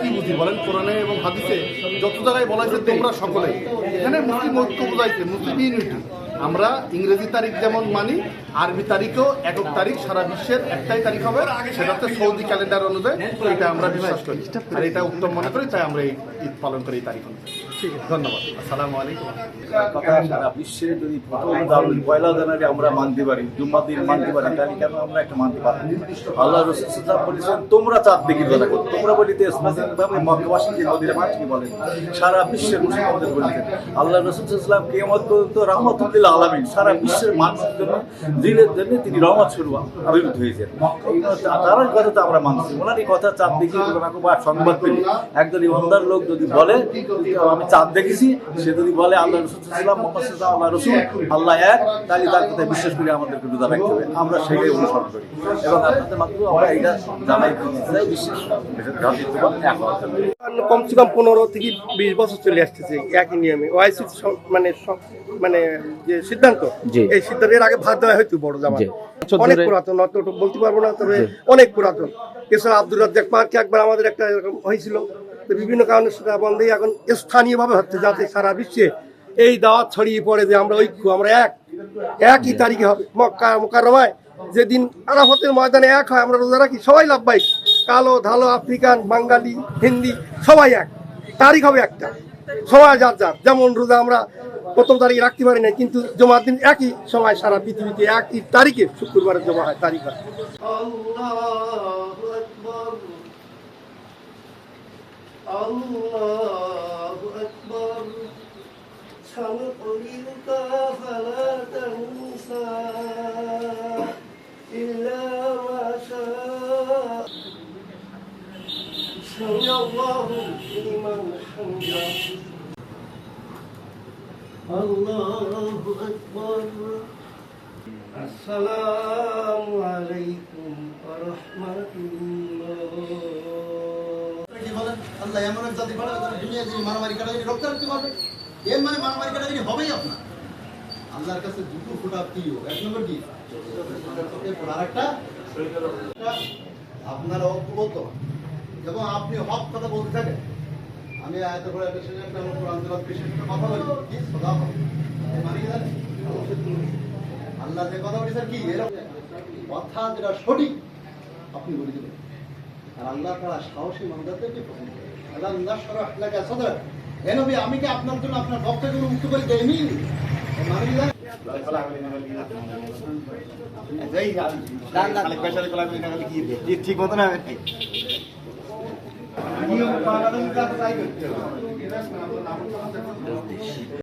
কি বুঝি বলেন? কোরআনে এবং হাদিসে যত জায়গায় বলা হয়েছে তোমরা সকলে। এখানে মুসলিম ঐক্য বোঝাইছে, মুসলিম ইউনিটি আমরা ইংরেজি তারিখ যেমন মানি, আরবি তারিখও একক তারিখ, সারা বিশ্বের একটাই তারিখ হবে, সেটা হচ্ছে সৌদি ক্যালেন্ডার অনুযায়ী, এটা আমরা বিশ্বাস করি। আর এটা উত্তম মনে করি, তাই আমরা এই ঈদ পালন করি এই তারিখ অনুযায়ী। আল্লাহ রসুল বলেছেন, তোমরা চাঁদ কথা করো তোমরা বলিতে সারা বিশ্বের বলতেন আল্লাহ কেমত পর্যন্ত আলমিন, সারা বিশ্বের মানুষের জন্য, দিনের জন্য তিনি রহমত স্বরূপ আবির্ভূত হয়েছেন। কথা তো আমরা মানছি। ওনার এই কথা চাঁদ দেখি সংবাদ একজন ইমানদার লোক যদি বলে, আমি চাঁদ দেখেছি সে যদি বলে আল্লাহ রসুল সাল্লাম মোহাম্মদ সাল্লাম আল্লাহ রসুল আল্লাহ এক তাহলে তার কথায় বিশ্বাস করে আমাদেরকে রোজা রাখতে হবে। আমরা সেটাই অনুসরণ করি। এবং আপনাদের মাধ্যমে আমরা এটা জানাই দিতে বিশ্বাস কমসে কম পনেরো থেকে বিশ বছর চলে আসতেছে একই নিয়মে। ওয়াইসি মানে মানে যে সিদ্ধান্ত এই সিদ্ধান্ত এর আগে ভাত দেওয়া হয়তো বড় জামা অনেক পুরাতন অত বলতে পারব না তবে অনেক পুরাতন। এছাড়া আব্দুর রাজ্জাক পার্কে একবার আমাদের একটা এরকম হয়েছিল। তো বিভিন্ন কারণে সেটা বন্ধই এখন স্থানীয়ভাবে হচ্ছে যাতে সারা বিশ্বে এই দাওয়াত ছড়িয়ে পড়ে যে আমরা ঐক্য, আমরা এক, একই তারিখে হবে। মক্কা মোকারমায় যেদিন আরাফতের ময়দানে এক হয়, আমরা রোজা রাখি, সবাই লাভবাহিক। কালো, ধালো, আফ্রিকান, বাঙালি, হিন্দি, সবাই এক। তারিখ হবে একটা। সময় যার যার। যেমন রোজা আমরা প্রথম তারিখে রাখতে পারি না কিন্তু জমার দিন একই সময় সারা পৃথিবীতে একই তারিখে শুক্রবারে জমা হয়। তারিখ হয় سنقرئك فلا تنسى إلا ما شاء سمع الله لمن حمده الله أكبر السلام আল্লাহ এমন এক জাতি পাঠাবে যারা দুনিয়া যিনি মারামারি কাটাকাটি রক্ষা রাখতে পারবে এর মানে মারামারি কাটা কাটাকাটি হবেই আপনার। আল্লাহর কাছে দুটো ফোটা প্রিয়। এক নম্বর কি? এরপর আরেকটা? আপনার ঐক্যবদ্ধ এবং আপনি হক কথা বলতে থাকেন। আমি আয়ত করে একটা শেষে একটা আমার কোরআন সাথে কথা বলি। কি? সদা মানে কি জানেন? আল্লাহ যে কথা বলি স্যার কি? এরকম কথা যেটা সঠিক, আপনি বলে দেবেন। আর আল্লাহ তারা সাহসী মানুষদেরকে পছন্দ করে নবী আমি কি আপনার জন্য আপনার ভক্তকে মুক্ত করে জানেন? ঠিক মতো না